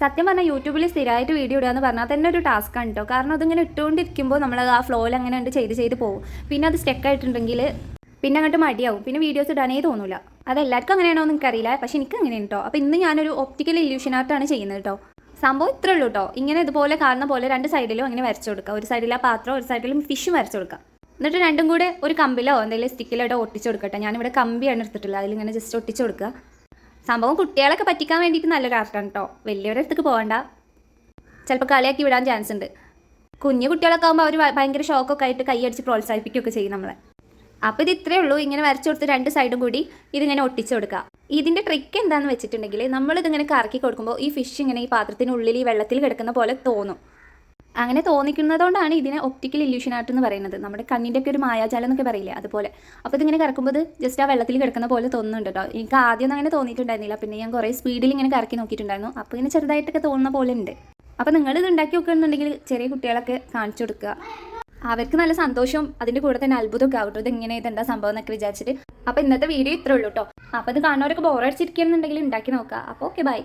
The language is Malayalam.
സത്യം പറഞ്ഞാൽ യൂട്യൂബിൽ സ്ഥിരമായിട്ട് വീഡിയോ ഇടുക എന്ന് പറഞ്ഞാൽ തന്നെ ഒരു ടാസ്ക്കാണ് കേട്ടോ കാരണം അതിങ്ങനെ ഇട്ടുകൊണ്ടിരിക്കുമ്പോൾ നമ്മൾ ആ ഫ്ലോയിൽ അങ്ങനെ ഉണ്ട് ചെയ്ത് ചെയ്ത് പോകും. പിന്നെ അത് സ്റ്റെക്ക് ആയിട്ടുണ്ടെങ്കിൽ പിന്നെ അങ്ങോട്ട് മടിയാവും. പിന്നെ വീഡിയോസ് ഇടാനേ തോന്നില്ല അത് എല്ലാവർക്കും അങ്ങനെയാണോ എന്ന് എനിക്കറിയില്ല. പക്ഷേ എനിക്ക് അങ്ങനെയാണ് കേട്ടോ അപ്പോൾ ഇന്ന് ഞാനൊരു ഒപ്റ്റിക്കൽ ഇല്യൂഷൻ ആർട്ടാണ് ചെയ്യുന്നത് കേട്ടോ സംഭവം ഇത്രേ ഉള്ളൂ കേട്ടോ ഇങ്ങനെ ഇതുപോലെ കാണുന്ന പോലെ രണ്ട് സൈഡിലും അങ്ങനെ വരച്ചു കൊടുക്കുക. ഒരു സൈഡിൽ ആ പാത്രം ഒരു സൈഡിലും ഫിഷ് വരച്ചു കൊടുക്കുക. എന്നിട്ട് രണ്ടും കൂടെ ഒരു കമ്പിലോ എന്തെങ്കിലും സ്റ്റിക്കിലോ ഒട്ടിച്ച് കൊടുക്കട്ടെ. ഞാനിവിടെ കമ്പിയാണ് എടുത്തിട്ടുള്ളത്. അതിലിങ്ങനെ ജസ്റ്റ് ഒട്ടിച്ചു കൊടുക്കുക. സംഭവം കുട്ടികളൊക്കെ പറ്റിക്കാൻ വേണ്ടിയിട്ട് നല്ല ആർട്ടാണ് കേട്ടോ. വലിയവരുടെ അടുത്തേക്ക് പോകണ്ട. ചിലപ്പോൾ കളിയാക്കി വിടാൻ ചാൻസ് ഉണ്ട്. കുഞ്ഞു കുട്ടികളൊക്കെ ആകുമ്പോൾ അവർ ഭയങ്കര ഷോക്കൊക്കെ ആയിട്ട് കൈയടിച്ച് പ്രോത്സാഹിപ്പിക്കുകയൊക്കെ ചെയ്യും നമ്മളെ. അപ്പോൾ ഇത് ഇത്രയേ ഉള്ളൂ. ഇങ്ങനെ വരച്ചു കൊടുത്ത് രണ്ട് സൈഡും കൂടി ഇതിങ്ങനെ ഒട്ടിച്ചു കൊടുക്കുക ഇതിന്റെ ട്രിക്ക് എന്താണെന്ന് വെച്ചിട്ടുണ്ടെങ്കിൽ നമ്മളിതിങ്ങനെ കറക്കി കൊടുക്കുമ്പോൾ ഈ ഫിഷ് ഇങ്ങനെ ഈ പാത്രത്തിനുള്ളിൽ ഈ വെള്ളത്തിൽ കിടക്കുന്ന പോലെ തോന്നും. അങ്ങനെ തോന്നിക്കുന്നതുകൊണ്ടാണ് ഇതിനെ ഒപ്റ്റിക്കൽ ഇല്യൂഷൻ ആർട്ട് എന്ന് പറയുന്നത്. നമ്മുടെ കണ്ണിന്റെ ഒക്കെ ഒരു മായാജാലം എന്നൊക്കെ പറയില്ലേ അതുപോലെ. അപ്പോൾ ഇതിങ്ങനെ കറക്കുമ്പോൾ ജസ്റ്റ് ആ വെള്ളത്തിൽ കിടക്കുന്ന പോലെ തോന്നുന്നുണ്ട് കേട്ടോ എനിക്ക് ആദ്യം അങ്ങനെ തോന്നിയിട്ടുണ്ടായിരുന്നില്ല. പിന്നെ ഞാൻ കുറേ സ്പീഡിൽ ഇങ്ങനെ കറക്കി നോക്കിയിട്ടുണ്ടായിരുന്നു. അപ്പോൾ ഇങ്ങനെ ചെറുതായിട്ടൊക്കെ തോന്നുന്ന പോലെ ഉണ്ട്. അപ്പോൾ നിങ്ങൾ ഇത് ഉണ്ടാക്കി നോക്കുകയാണെന്നുണ്ടെങ്കിൽ ചെറിയ കുട്ടികളൊക്കെ കാണിച്ചു കൊടുക്കുക. അവർക്ക് നല്ല സന്തോഷവും അതിന്റെ കൂടെ തന്നെ അത്ഭുതമൊക്കെ ആവട്ടോ ഇത് എങ്ങനെ ഇതെന്താ സംഭവം എന്നൊക്കെ വിചാരിച്ചിട്ട്. അപ്പോൾ ഇന്നത്തെ വീഡിയോ ഇത്രേ ഉള്ളൂ കേട്ടോ അപ്പോൾ ഇത് കാണുന്നവരൊക്കെ ബോറടിച്ചിരിക്കുകയാണെന്നുണ്ടെങ്കിൽ ഉണ്ടാക്കി നോക്കുക. അപ്പോൾ ഓക്കെ ബൈ